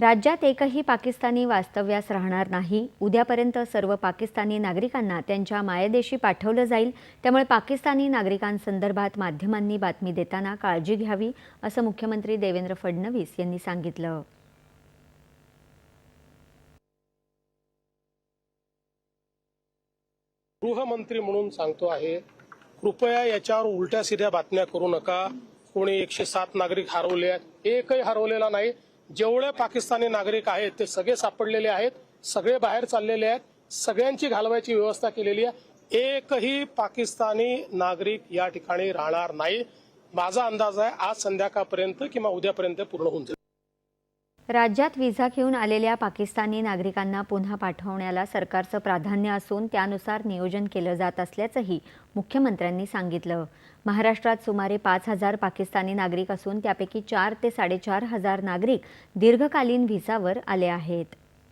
राज्यात एकही पाकिस्तानी वास्तव्यास राहणार नाही. उद्यापर्यंत सर्व पाकिस्तानी नागरिकांना त्यांच्या मायदेशी पाठवलं जाईल. त्यामुळे पाकिस्तानी नागरिकांसंदर्भात माध्यमांनी बातमी देताना काळजी घ्यावी असं मुख्यमंत्री देवेंद्र फडणवीस यांनी सांगितलं. गृहमंत्री म्हणून सांगतो आहे कृपया याच्यावर उलट्या सिध्या बातम्या करू नका. कोणी एकशे सात नागरिक हरवले एकही हरवलेला नाही. जेवढे पाकिस्तानी नागरिक आहेत ते सगळे सापडलेले आहेत सगळे बाहेर चाललेले आहेत सगळ्यांची घालवायची व्यवस्था केलेली आहे. एकही पाकिस्तानी नागरिक या ठिकाणी राहणार नाही. माझा अंदाज आहे आज संध्याकाळपर्यंत किंवा उद्यापर्यंत पूर्ण होऊन जाईल. राज्यात व्हिसा घेऊन आलेल्या पाकिस्तानी नागरिकांना पुन्हा पाठवण्याला सरकारचं प्राधान्य असून त्यानुसार नियोजन केलं जात असल्याचंही मुख्यमंत्र्यांनी सांगितलं. महाराष्ट्रात सुमारे पाच हजार पाकिस्तानी नागरिक असून त्यापैकी चार ते साडेचार हजार नागरिक दीर्घकालीन व्हिसावर आले आहेत.